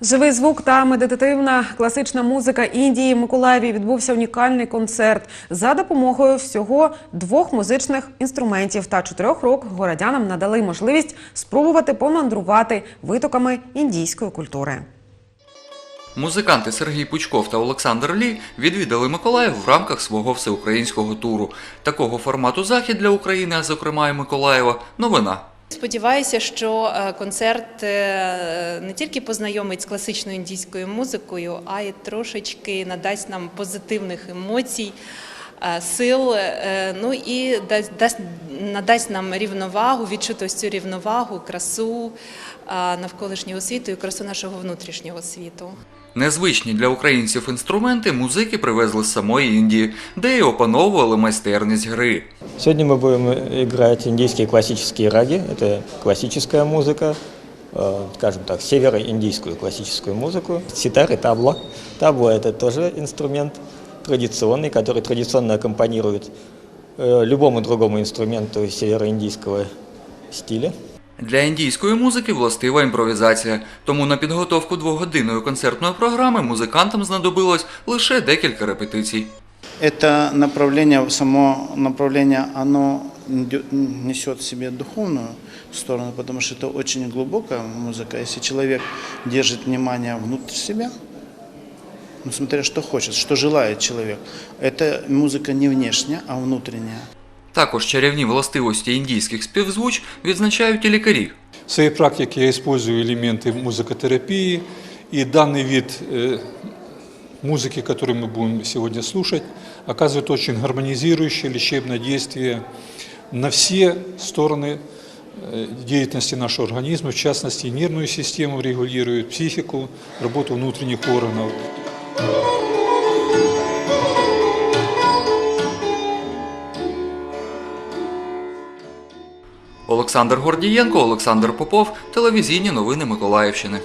Живий звук та медитативна класична музика Індії в Миколаєві відбувся унікальний концерт за допомогою всього двох музичних інструментів та чотирьох рук городянам надали можливість спробувати помандрувати витоками індійської культури. Музиканти Сергій Пучков та Олександр Лі відвідали Миколаїв в рамках свого всеукраїнського туру. Такого формату захід для України, а зокрема і Миколаєва, новина. Сподіваюся, що е, концерт е, не тільки познайомить з класичною індійською музикою, а й трошечки надасть нам позитивних емоцій, е, сил, ну і дасть, дасть, надасть нам рівновагу, відчути ось цю рівновагу, красу навколишнього світу і красу нашого внутрішнього світу. Незвичні для українців інструменти музики привезли з самої Індії, де й опановували майстерність гри. Сегодня мы будем играть индийские классические раги. Это классическая музыка, э, скажем так, североиндийскую классическую музыку. Ситар и табла. Табла – это тоже инструмент традиционный, который традиционно аккомпанирует э, любому другому инструменту североиндийского стиля. Для індійської музики властива імпровізація, тому на підготовку двогодинної концертної програми музикантам знадобилось лише декілька репетицій. Это направление, само направление, оно нде- несет в себе духовную сторону, потому что это очень глубокая музыка. Если человек держит внимание внутрь себя, ну, смотря что хочет, что желает человек, это музыка не внешняя, а внутренняя. Також чарівні властивості індійських співзвуч відзначають і лікарі. В своей практике я использую элементы музыкотерапии, и данный вид э, музыки, который мы будем сегодня слушать, оказывает очень гармонизирующее лечебное действие на все стороны э, деятельности нашего организма, в частности, нервную систему регулирует, психику, работу внутренних органов. Олександр Гордієнко, Олександр Попов, телевізійні новини Миколаївщини.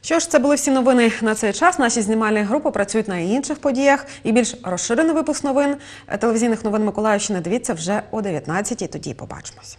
Що ж, це були всі новини на цей час. Наші знімальні групи працюють на інших подіях. І більш розширений випуск новин е, телевізійних новин Миколаївщини. Дивіться вже о 19-й. Тоді побачимось.